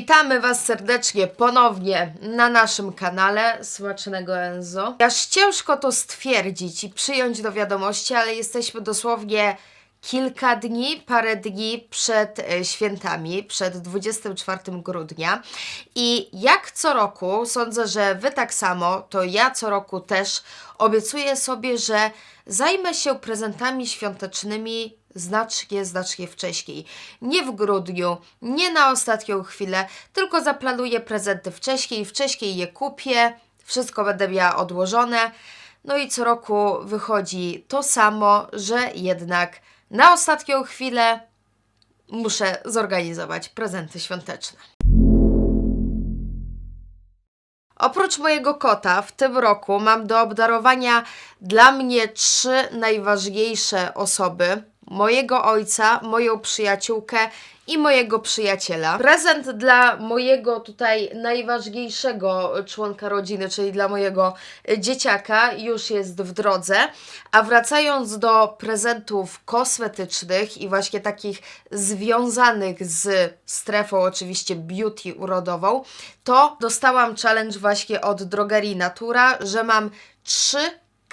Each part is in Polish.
Witamy Was serdecznie ponownie na naszym kanale Smacznego Enzo. Aż ciężko to stwierdzić i przyjąć do wiadomości, ale jesteśmy dosłownie kilka dni, parę dni przed e, świętami, przed 24 grudnia. I jak co roku, sądzę, że Wy tak samo, to ja co roku też obiecuję sobie, że zajmę się prezentami świątecznymi znacznie, znacznie wcześniej. Nie w grudniu, nie na ostatnią chwilę, tylko zaplanuję prezenty wcześniej, wcześniej je kupię, wszystko będę miała odłożone. No i co roku wychodzi to samo, że jednak na ostatnią chwilę muszę zorganizować prezenty świąteczne. Oprócz mojego kota w tym roku mam do obdarowania dla mnie trzy najważniejsze osoby. Mojego ojca, moją przyjaciółkę i mojego przyjaciela. Prezent dla mojego tutaj najważniejszego członka rodziny, czyli dla mojego dzieciaka, już jest w drodze. A wracając do prezentów kosmetycznych i właśnie takich związanych z strefą, oczywiście beauty urodową, to dostałam challenge właśnie od Drogerii Natura, że mam trzy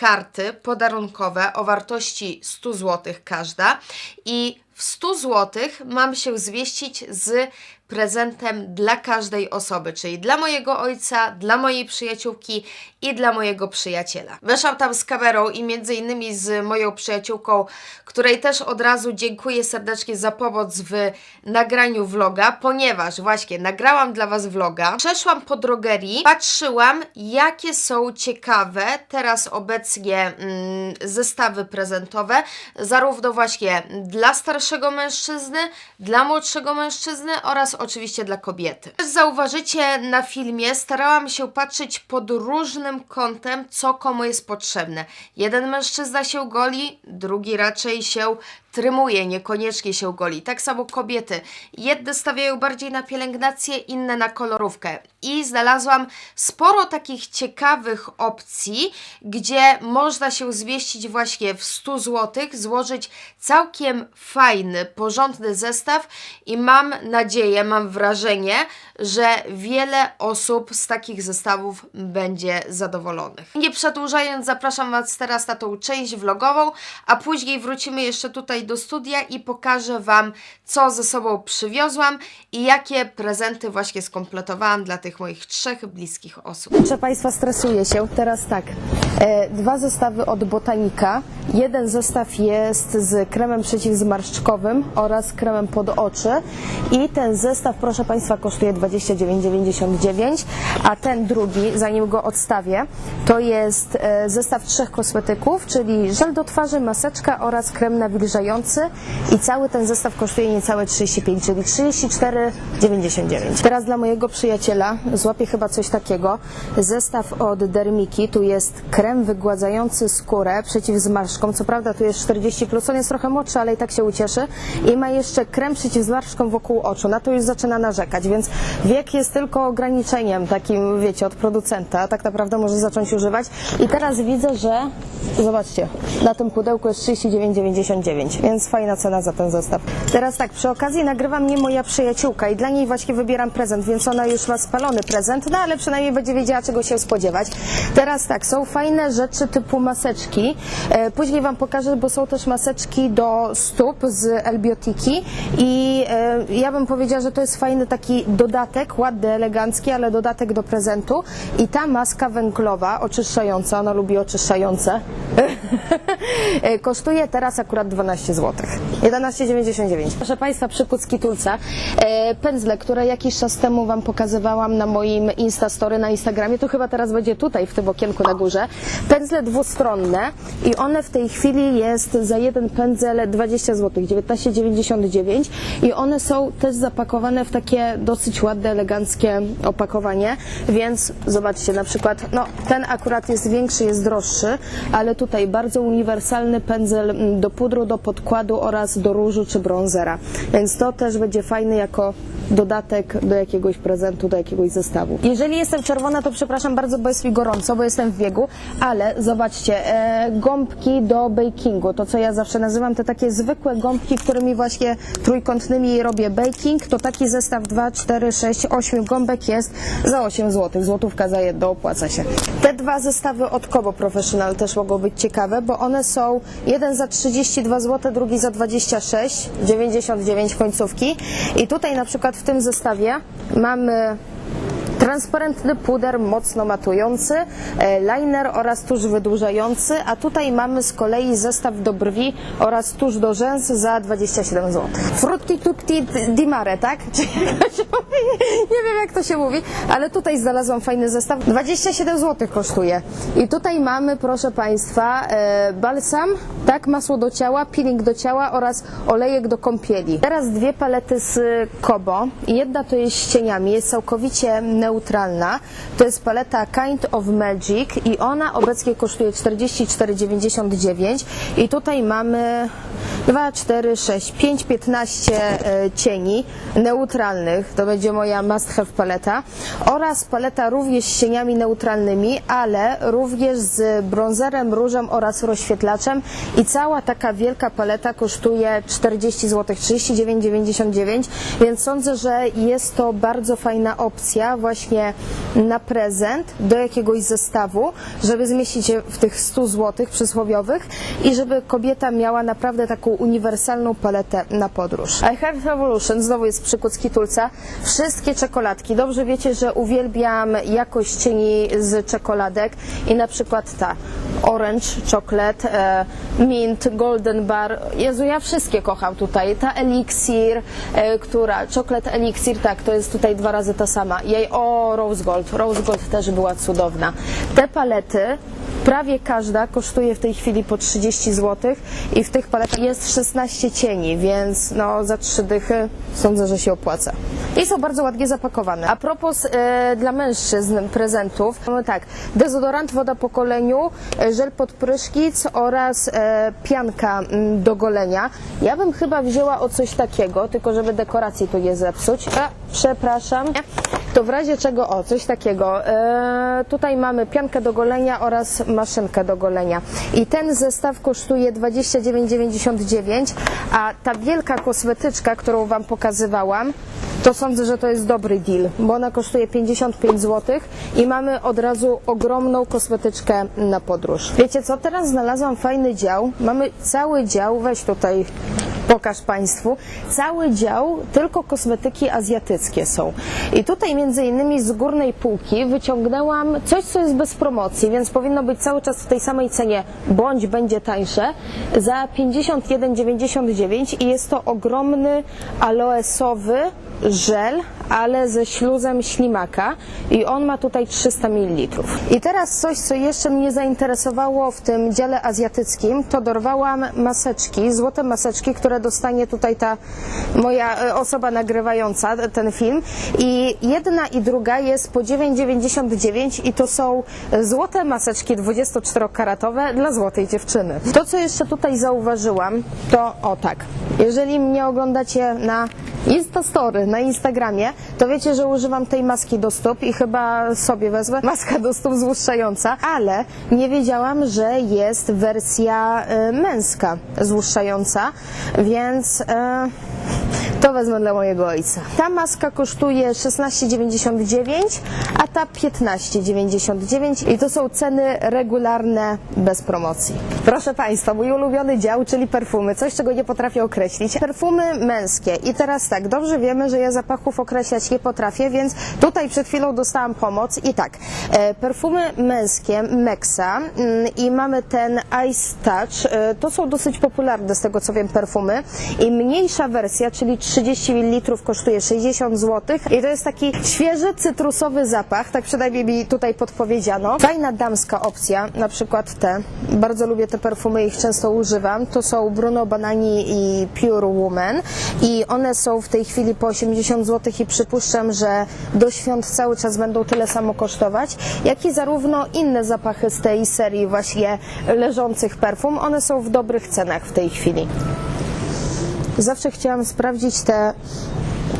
karty podarunkowe o wartości 100 zł każda i w 100 zł mam się zmieścić z prezentem dla każdej osoby, czyli dla mojego ojca, dla mojej przyjaciółki i dla mojego przyjaciela. Weszłam tam z kamerą i między innymi z moją przyjaciółką, której też od razu dziękuję serdecznie za pomoc w nagraniu vloga, ponieważ właśnie nagrałam dla Was vloga, przeszłam po drogerii, patrzyłam jakie są ciekawe teraz obecnie mm, zestawy prezentowe, zarówno właśnie dla starszego mężczyzny, dla młodszego mężczyzny oraz oczywiście dla kobiety. Też zauważycie na filmie, starałam się patrzeć pod różnym kątem, co komu jest potrzebne. Jeden mężczyzna się goli, drugi raczej się trymuje, niekoniecznie się goli. Tak samo kobiety. Jedne stawiają bardziej na pielęgnację, inne na kolorówkę. I znalazłam sporo takich ciekawych opcji, gdzie można się zmieścić właśnie w 100 zł, złożyć całkiem fajny, porządny zestaw i mam nadzieję, mam wrażenie, że wiele osób z takich zestawów będzie zadowolonych. Nie przedłużając, zapraszam Was teraz na tą część vlogową, a później wrócimy jeszcze tutaj do studia i pokażę Wam, co ze sobą przywiozłam i jakie prezenty właśnie skompletowałam dla tych moich trzech bliskich osób. Proszę Państwa, stresuję się. Teraz tak. E, dwa zestawy od Botanika. Jeden zestaw jest z kremem przeciwzmarszczkowym oraz kremem pod oczy. I ten zestaw, proszę Państwa, kosztuje 29,99. A ten drugi, zanim go odstawię, to jest e, zestaw trzech kosmetyków, czyli żel do twarzy, maseczka oraz krem nawilżający. I cały ten zestaw kosztuje niecałe 35, czyli 34,99. Teraz dla mojego przyjaciela złapię chyba coś takiego. Zestaw od Dermiki, tu jest krem wygładzający skórę przeciw zmarszczkom. Co prawda tu jest 40, plus, on jest trochę młodszy, ale i tak się ucieszy. I ma jeszcze krem przeciw zmarszczkom wokół oczu. Na to już zaczyna narzekać, więc wiek jest tylko ograniczeniem takim, wiecie, od producenta. Tak naprawdę może zacząć używać. I teraz widzę, że zobaczcie, na tym pudełku jest 39,99, więc fajna cena za ten zestaw. Teraz tak, przy okazji nagrywa mnie moja przyjaciółka i dla niej właśnie wybieram prezent, więc ona już ma spalony prezent, no ale przynajmniej będzie wiedziała, czego się spodziewać. Teraz tak, są fajne rzeczy typu maseczki. E, później Wam pokażę, bo są też maseczki do stóp z Elbiotiki i e, ja bym powiedziała, że to jest fajny taki dodatek, ładny, elegancki, ale dodatek do prezentu. I ta maska węglowa, oczyszczająca, ona lubi oczyszczające, kosztuje teraz akurat 12 zł. 11,99. Proszę Państwa, przykład z kitulca. E, pędzle, które jakiś czas temu Wam pokazywałam na moim Instastory na Instagramie, to chyba teraz będzie tutaj w tym okienku na górze. Pędzle dwustronne i one w tej chwili jest za jeden pędzel 20 zł, 19,99 i one są też zapakowane w takie dosyć ładne, eleganckie opakowanie, więc zobaczcie, na przykład, no ten akurat jest większy, jest droższy, ale tutaj bardzo uniwersalny pędzel mm, do pudru, do podkładu oraz do różu czy brązera, więc to też będzie fajny jako dodatek do jakiegoś prezentu, do jakiegoś zestawu. Jeżeli jestem czerwona, to przepraszam bardzo, bo jest mi gorąco, bo jestem w biegu, ale zobaczcie, e, gąbki do bakingu, to co ja zawsze nazywam, te takie zwykłe gąbki, którymi właśnie trójkątnymi robię baking, to taki zestaw 2, 4, 6, 8 gąbek jest za 8 zł, złotówka za jedno, opłaca się. Te dwa zestawy od Kobo Professional też mogą być ciekawe, bo one są jeden za 32 zł, drugi za 26, 99 końcówki i tutaj na przykład w tym zestawie mamy Transparentny puder mocno matujący, e, liner oraz tusz wydłużający, a tutaj mamy z kolei zestaw do brwi oraz tusz do rzęs za 27 zł. Frutti tutti di mare, tak? Czy jak to się mówi? Nie wiem jak to się mówi, ale tutaj znalazłam fajny zestaw. 27 zł kosztuje. I tutaj mamy, proszę Państwa, e, balsam, tak, masło do ciała, peeling do ciała oraz olejek do kąpieli. Teraz dwie palety z Kobo. Jedna to jest z cieniami, jest całkowicie neutralna. To jest paleta Kind of Magic i ona obecnie kosztuje 44,99 i tutaj mamy 2, 4, 6, 5, 15 e, cieni neutralnych. To będzie moja must have paleta. Oraz paleta również z cieniami neutralnymi, ale również z brązerem, różem oraz rozświetlaczem. I cała taka wielka paleta kosztuje 40 zł, 39,99, więc sądzę, że jest to bardzo fajna opcja właśnie na prezent do jakiegoś zestawu, żeby zmieścić się w tych 100 zł przysłowiowych i żeby kobieta miała naprawdę taką uniwersalną paletę na podróż. I Have Revolution, znowu jest przykład z Kitulca. Wszystkie czekoladki. Dobrze wiecie, że uwielbiam jakość cieni z czekoladek i na przykład ta Orange Chocolate, e, Mint, Golden Bar. Jezu, ja wszystkie kocham tutaj. Ta Elixir, e, która, Chocolate Elixir, tak, to jest tutaj dwa razy ta sama. Jej, o, Rose Gold. Rose Gold też była cudowna. Te palety Prawie każda kosztuje w tej chwili po 30 zł i w tych paletach jest 16 cieni, więc no za trzy dychy sądzę, że się opłaca. I są bardzo ładnie zapakowane. A propos e, dla mężczyzn prezentów, mamy tak, dezodorant woda po koleniu, e, żel pod pryszkic oraz e, pianka mm, do golenia. Ja bym chyba wzięła o coś takiego, tylko żeby dekoracji tu nie zepsuć. A, przepraszam. To w razie czego, o, coś takiego. E, tutaj mamy piankę do golenia oraz maszynkę do golenia. I ten zestaw kosztuje 29,99, a ta wielka kosmetyczka, którą Wam pokazywałam, to sądzę, że to jest dobry deal, bo ona kosztuje 55 zł i mamy od razu ogromną kosmetyczkę na podróż. Wiecie co, teraz znalazłam fajny dział. Mamy cały dział, weź tutaj pokaż Państwu, cały dział tylko kosmetyki azjatyckie są. I tutaj między innymi z górnej półki wyciągnęłam coś, co jest bez promocji, więc powinno być cały czas w tej samej cenie, bądź będzie tańsze, za 51,99 i jest to ogromny aloesowy żel, ale ze śluzem ślimaka i on ma tutaj 300 ml. I teraz coś, co jeszcze mnie zainteresowało w tym dziale azjatyckim, to dorwałam maseczki, złote maseczki, które dostanie tutaj ta moja e, osoba nagrywająca ten film i jedna i druga jest po 9,99 i to są złote maseczki 24-karatowe dla złotej dziewczyny. To, co jeszcze tutaj zauważyłam, to o tak, jeżeli mnie oglądacie na Instastory na Instagramie, to wiecie, że używam tej maski do stóp i chyba sobie wezmę maska do stóp złuszczająca, ale nie wiedziałam, że jest wersja y, męska złuszczająca, więc y, to wezmę dla mojego ojca. Ta maska kosztuje 16,99, a ta 15,99 i to są ceny regularne bez promocji. Proszę Państwa, mój ulubiony dział, czyli perfumy, coś czego nie potrafię określić. Perfumy męskie i teraz tak, dobrze wiemy, że ja zapachów określać nie potrafię, więc tutaj przed chwilą dostałam pomoc i tak, e, perfumy męskie Mexa mm, i mamy ten Ice Touch, e, to są dosyć popularne z tego co wiem perfumy i mniejsza wersja, czyli 30 ml kosztuje 60 zł i to jest taki świeży, cytrusowy zapach, tak przynajmniej mi tutaj podpowiedziano. Fajna damska opcja, na przykład te, bardzo lubię te perfumy, ich często używam, to są Bruno Banani i Pure Woman. I one są w tej chwili po 80 zł i przypuszczam, że do świąt cały czas będą tyle samo kosztować, jak i zarówno inne zapachy z tej serii właśnie leżących perfum, one są w dobrych cenach w tej chwili. Zawsze chciałam sprawdzić te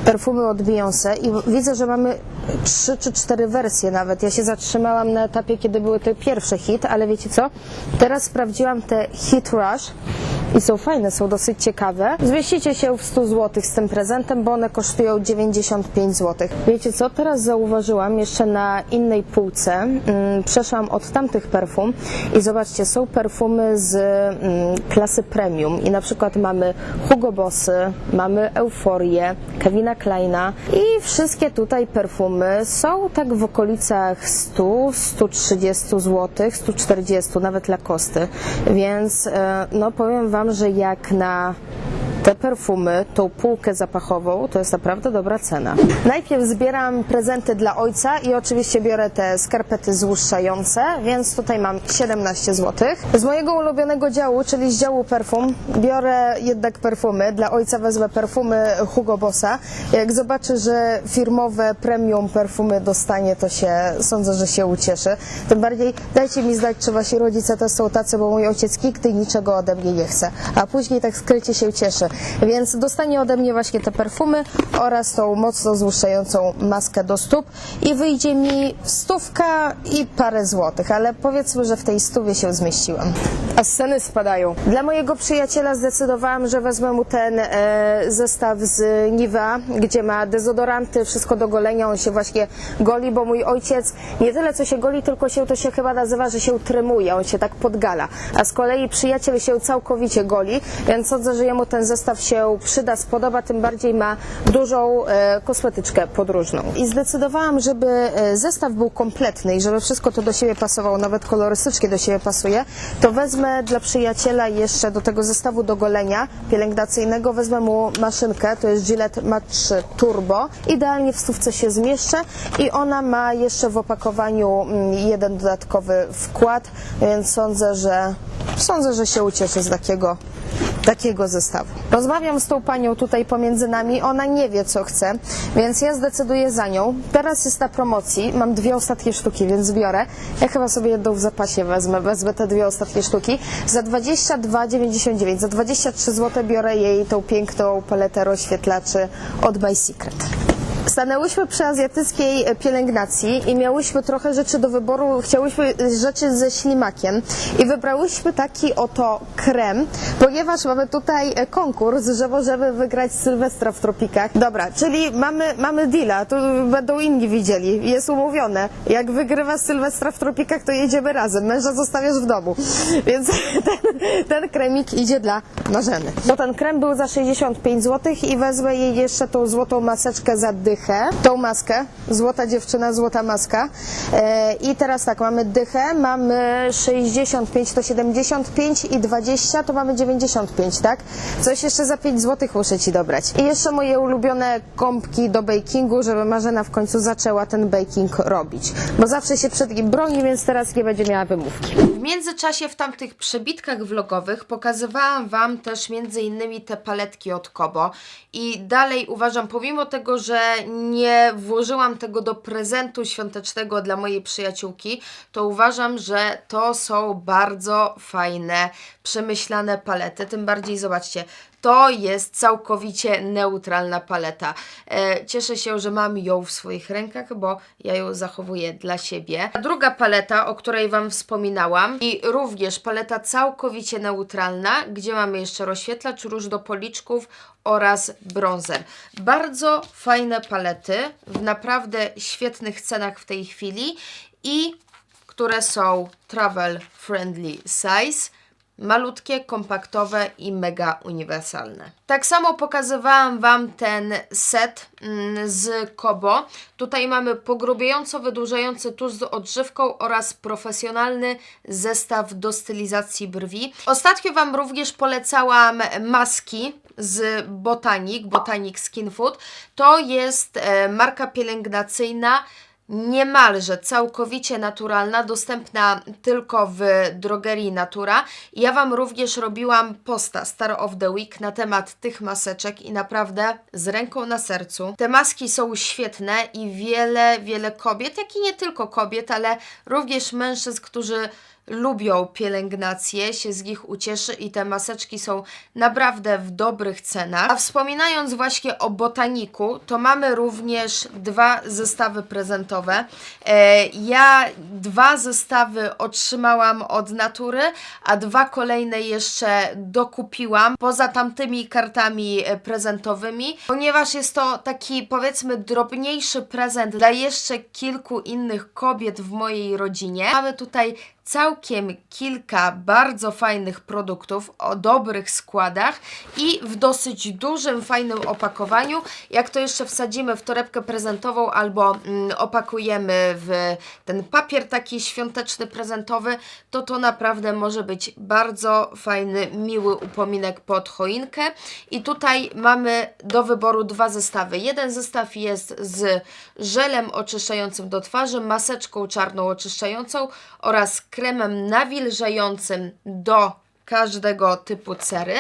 perfumy od Beyoncé i widzę, że mamy trzy czy cztery wersje nawet. Ja się zatrzymałam na etapie, kiedy były te pierwsze hit, ale wiecie co? Teraz sprawdziłam te Hit Rush i są fajne, są dosyć ciekawe. Zmieścicie się w 100 zł z tym prezentem, bo one kosztują 95 zł. Wiecie co? Teraz zauważyłam jeszcze na innej półce, mm, przeszłam od tamtych perfum i zobaczcie, są perfumy z mm, klasy premium i na przykład mamy Hugo Bossy, mamy Euforię, Kevina Kleina i wszystkie tutaj perfumy są tak w okolicach 100, 130 zł, 140, nawet Lacoste, więc e, no powiem Wam, że jak na te perfumy, tą półkę zapachową, to jest naprawdę dobra cena. Najpierw zbieram prezenty dla ojca i oczywiście biorę te skarpety złuszczające, więc tutaj mam 17 zł. Z mojego ulubionego działu, czyli z działu perfum, biorę jednak perfumy. Dla ojca wezmę perfumy Hugo Bossa. Jak zobaczy, że firmowe premium perfumy dostanie, to się sądzę, że się ucieszy. Tym bardziej dajcie mi znać, czy wasi rodzice też są tacy, bo mój ojciec nigdy niczego ode mnie nie chce, a później tak skrycie się cieszy. Więc dostanie ode mnie właśnie te perfumy oraz tą mocno złuszczającą maskę do stóp i wyjdzie mi stówka i parę złotych, ale powiedzmy, że w tej stówie się zmieściłam. A sceny spadają. Dla mojego przyjaciela zdecydowałam, że wezmę mu ten e, zestaw z Nivea, gdzie ma dezodoranty, wszystko do golenia, on się właśnie goli, bo mój ojciec nie tyle co się goli, tylko się to się chyba nazywa, że się trymuje, on się tak podgala. A z kolei przyjaciel się całkowicie goli, więc sądzę, że jemu ten zestaw się przyda, spodoba, tym bardziej ma dużą e, kosmetyczkę podróżną. I zdecydowałam, żeby e, zestaw był kompletny i żeby wszystko to do siebie pasowało, nawet kolorystycznie do siebie pasuje, to wezmę dla przyjaciela jeszcze do tego zestawu do golenia pielęgnacyjnego, wezmę mu maszynkę, to jest Gillette Mat 3 Turbo. Idealnie w stówce się zmieszczę i ona ma jeszcze w opakowaniu mm, jeden dodatkowy wkład, więc sądzę, że sądzę, że się ucieszy z takiego takiego zestawu. Rozmawiam z tą panią tutaj pomiędzy nami, ona nie wie co chce, więc ja zdecyduję za nią. Teraz jest na promocji, mam dwie ostatnie sztuki, więc biorę. Ja chyba sobie jedną w zapasie wezmę, wezmę te dwie ostatnie sztuki. Za 22,99, za 23 zł biorę jej tą piękną paletę rozświetlaczy od My Secret. Stanęłyśmy przy azjatyckiej pielęgnacji i miałyśmy trochę rzeczy do wyboru. Chciałyśmy rzeczy ze ślimakiem i wybrałyśmy taki oto krem, ponieważ mamy tutaj konkurs, że możemy wygrać Sylwestra w tropikach. Dobra, czyli mamy, mamy deala, tu będą inni widzieli, jest umówione. Jak wygrywa Sylwestra w tropikach, to jedziemy razem. Męża zostawiasz w domu. Więc ten, ten kremik idzie dla Marzeny. Bo ten krem był za 65 zł i wezmę jej jeszcze tą złotą maseczkę za dychę. Tą maskę, złota dziewczyna, złota maska. E, I teraz tak, mamy dychę, mamy 65 to 75 i 20 to mamy 95, tak? Coś jeszcze za 5 zł muszę Ci dobrać. I jeszcze moje ulubione kąpki do bakingu, żeby Marzena w końcu zaczęła ten baking robić. Bo zawsze się przed nim broni, więc teraz nie będzie miała wymówki. W międzyczasie w tamtych przebitkach vlogowych pokazywałam Wam też między innymi te paletki od Kobo i dalej uważam, pomimo tego, że nie włożyłam tego do prezentu świątecznego dla mojej przyjaciółki, to uważam, że to są bardzo fajne, przemyślane palety, tym bardziej zobaczcie, to jest całkowicie neutralna paleta. E, cieszę się, że mam ją w swoich rękach, bo ja ją zachowuję dla siebie. A druga paleta, o której Wam wspominałam, i również paleta całkowicie neutralna, gdzie mamy jeszcze rozświetlacz, róż do policzków oraz bronzer. Bardzo fajne palety, w naprawdę świetnych cenach w tej chwili i które są travel friendly size malutkie, kompaktowe i mega uniwersalne. Tak samo pokazywałam Wam ten set mm, z Kobo. Tutaj mamy pogrubiająco wydłużający tusz z odżywką oraz profesjonalny zestaw do stylizacji brwi. Ostatnio Wam również polecałam maski z Botanic, Botanic Skin Food. To jest e, marka pielęgnacyjna niemalże całkowicie naturalna, dostępna tylko w drogerii Natura. Ja Wam również robiłam posta Star of the Week na temat tych maseczek i naprawdę z ręką na sercu. Te maski są świetne i wiele, wiele kobiet, jak i nie tylko kobiet, ale również mężczyzn, którzy lubią pielęgnację, się z nich ucieszy i te maseczki są naprawdę w dobrych cenach. A wspominając właśnie o botaniku, to mamy również dwa zestawy prezentowe. E, ja dwa zestawy otrzymałam od natury, a dwa kolejne jeszcze dokupiłam poza tamtymi kartami e, prezentowymi, ponieważ jest to taki powiedzmy drobniejszy prezent dla jeszcze kilku innych kobiet w mojej rodzinie. Mamy tutaj całkiem kilka bardzo fajnych produktów o dobrych składach i w dosyć dużym, fajnym opakowaniu. Jak to jeszcze wsadzimy w torebkę prezentową albo mm, opakujemy w ten papier taki świąteczny, prezentowy, to to naprawdę może być bardzo fajny, miły upominek pod choinkę. I tutaj mamy do wyboru dwa zestawy. Jeden zestaw jest z żelem oczyszczającym do twarzy, maseczką czarną oczyszczającą oraz kremem nawilżającym do każdego typu cery.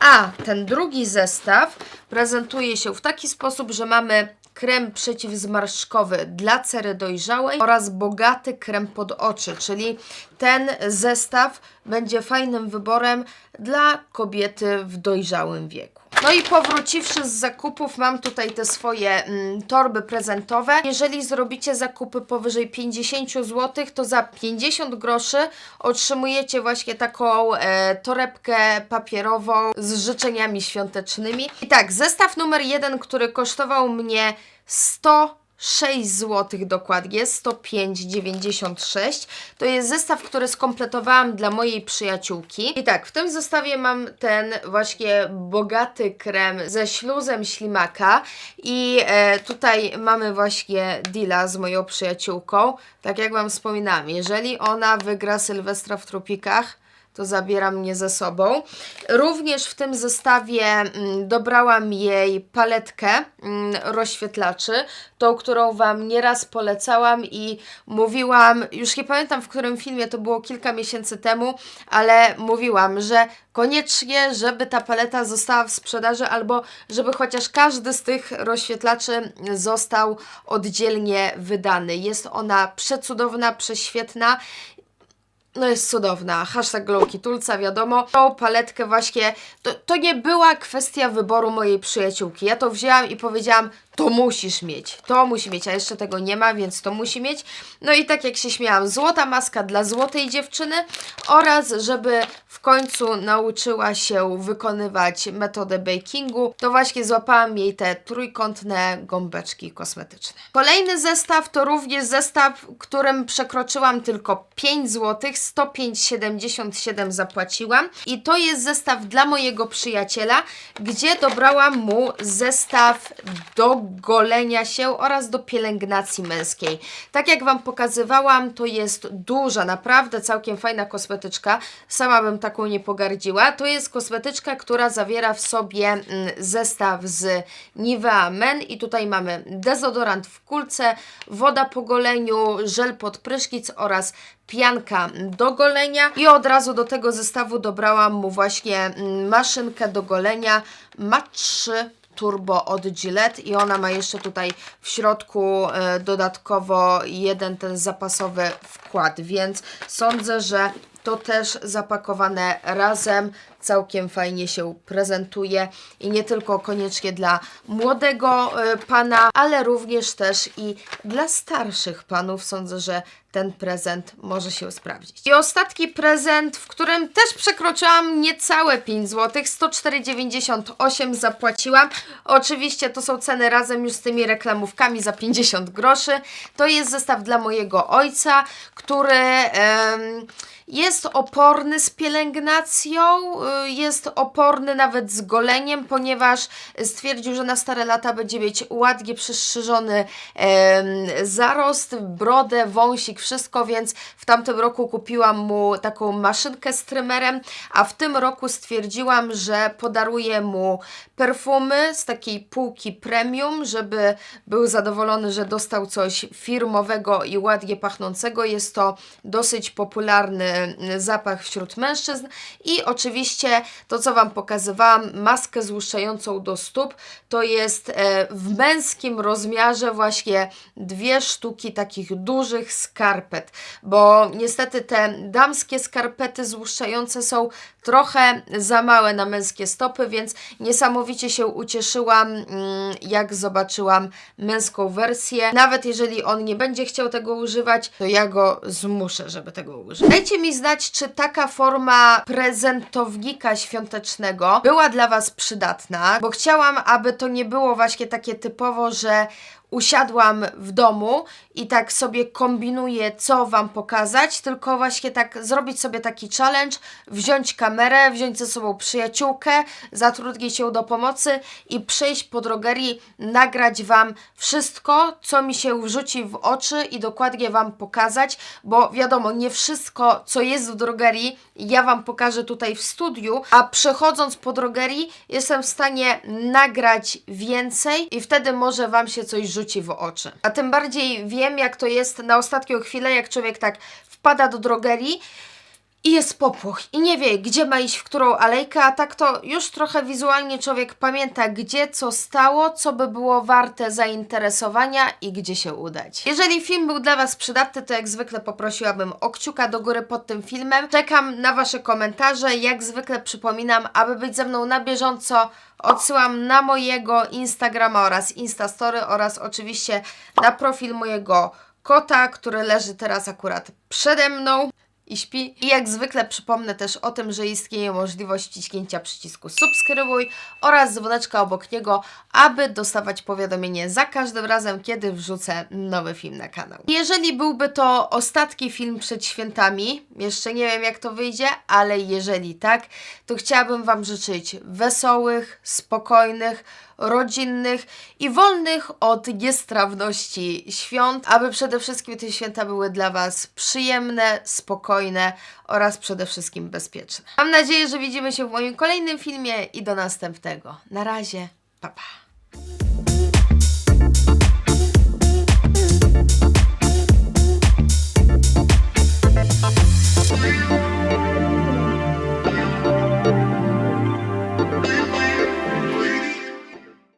A ten drugi zestaw prezentuje się w taki sposób, że mamy krem przeciwzmarszczkowy dla cery dojrzałej oraz bogaty krem pod oczy, czyli ten zestaw będzie fajnym wyborem dla kobiety w dojrzałym wieku. No i powróciwszy z zakupów, mam tutaj te swoje mm, torby prezentowe. Jeżeli zrobicie zakupy powyżej 50 zł, to za 50 groszy otrzymujecie właśnie taką e, torebkę papierową z życzeniami świątecznymi. I tak, zestaw numer jeden, który kosztował mnie 100 6 zł dokładnie, 105,96. To jest zestaw, który skompletowałam dla mojej przyjaciółki. I tak, w tym zestawie mam ten właśnie bogaty krem ze śluzem ślimaka i e, tutaj mamy właśnie deala z moją przyjaciółką. Tak jak Wam wspominałam, jeżeli ona wygra Sylwestra w Tropikach, to zabiera mnie ze sobą. Również w tym zestawie mm, dobrałam jej paletkę mm, rozświetlaczy, tą, którą Wam nieraz polecałam i mówiłam, już nie pamiętam w którym filmie, to było kilka miesięcy temu, ale mówiłam, że koniecznie, żeby ta paleta została w sprzedaży albo żeby chociaż każdy z tych rozświetlaczy został oddzielnie wydany. Jest ona przecudowna, prześwietna no jest cudowna. Hashtag Glowkitulca, wiadomo. Tą paletkę właśnie, to, to nie była kwestia wyboru mojej przyjaciółki. Ja to wzięłam i powiedziałam, to musisz mieć, to musi mieć, a jeszcze tego nie ma, więc to musi mieć. No i tak jak się śmiałam, złota maska dla złotej dziewczyny oraz żeby w końcu nauczyła się wykonywać metodę bakingu, to właśnie złapałam jej te trójkątne gąbeczki kosmetyczne. Kolejny zestaw to również zestaw, którym przekroczyłam tylko 5 zł, 105,77 zapłaciłam i to jest zestaw dla mojego przyjaciela, gdzie dobrałam mu zestaw do golenia się oraz do pielęgnacji męskiej. Tak jak Wam pokazywałam, to jest duża, naprawdę całkiem fajna kosmetyczka. Sama bym taką nie pogardziła. To jest kosmetyczka, która zawiera w sobie mm, zestaw z Nivea Men i tutaj mamy dezodorant w kulce, woda po goleniu, żel pod prysznic oraz pianka do golenia i od razu do tego zestawu dobrałam mu właśnie mm, maszynkę do golenia Mat 3 Turbo od Gillette i ona ma jeszcze tutaj w środku e, dodatkowo jeden ten zapasowy wkład, więc sądzę, że to też zapakowane razem całkiem fajnie się prezentuje i nie tylko koniecznie dla młodego e, pana, ale również też i dla starszych panów. Sądzę, że ten prezent może się sprawdzić. I ostatni prezent, w którym też przekroczyłam niecałe 5 zł, 104,98 zapłaciłam. Oczywiście to są ceny razem już z tymi reklamówkami za 50 groszy. To jest zestaw dla mojego ojca, który... jest oporny z pielęgnacją, y, jest oporny nawet z goleniem, ponieważ stwierdził, że na stare lata będzie mieć ładnie przystrzyżony em, zarost, brodę, wąsik, wszystko, więc w tamtym roku kupiłam mu taką maszynkę z trymerem, a w tym roku stwierdziłam, że podaruję mu perfumy z takiej półki premium, żeby był zadowolony, że dostał coś firmowego i ładnie pachnącego. Jest to dosyć popularny zapach wśród mężczyzn i oczywiście to, co Wam pokazywałam, maskę złuszczającą do stóp, to jest e, w męskim rozmiarze właśnie dwie sztuki takich dużych skarpet, bo niestety te damskie skarpety złuszczające są trochę za małe na męskie stopy, więc niesamowicie się ucieszyłam, mm, jak zobaczyłam męską wersję. Nawet jeżeli on nie będzie chciał tego używać, to ja go zmuszę, żeby tego użyć. Dajcie mi znać, czy taka forma prezentownika świątecznego była dla Was przydatna, bo chciałam, aby to nie było właśnie takie typowo, że usiadłam w domu i tak sobie kombinuję, co Wam pokazać, tylko właśnie tak zrobić sobie taki challenge, wziąć kamerę, wziąć ze sobą przyjaciółkę, zatrudnić ją do pomocy i przejść po drogerii, nagrać Wam wszystko, co mi się wrzuci w oczy i dokładnie Wam pokazać, bo wiadomo, nie wszystko, co jest w drogerii, ja Wam pokażę tutaj w studiu, a przechodząc po drogerii, jestem w stanie nagrać więcej i wtedy może Wam się coś rzuci w oczy. A tym bardziej wiem, jak to jest na ostatnią chwilę, jak człowiek tak wpada do drogerii i jest popłoch i nie wie, gdzie ma iść, w którą alejkę, a tak to już trochę wizualnie człowiek pamięta, gdzie co stało, co by było warte zainteresowania i gdzie się udać. Jeżeli film był dla Was przydatny, to jak zwykle poprosiłabym o kciuka do góry pod tym filmem. Czekam na Wasze komentarze. Jak zwykle przypominam, aby być ze mną na bieżąco, odsyłam na mojego Instagrama oraz Instastory oraz oczywiście na profil mojego kota, który leży teraz akurat przede mną i śpi. I jak zwykle przypomnę też o tym, że istnieje możliwość wciśnięcia przycisku subskrybuj oraz dzwoneczka obok niego, aby dostawać powiadomienie za każdym razem, kiedy wrzucę nowy film na kanał. Jeżeli byłby to ostatni film przed świętami, jeszcze nie wiem jak to wyjdzie, ale jeżeli tak, to chciałabym Wam życzyć wesołych, spokojnych, rodzinnych i wolnych od niestrawności świąt, aby przede wszystkim te święta były dla Was przyjemne, spokojne oraz przede wszystkim bezpieczne. Mam nadzieję, że widzimy się w moim kolejnym filmie i do następnego. Na razie, pa pa.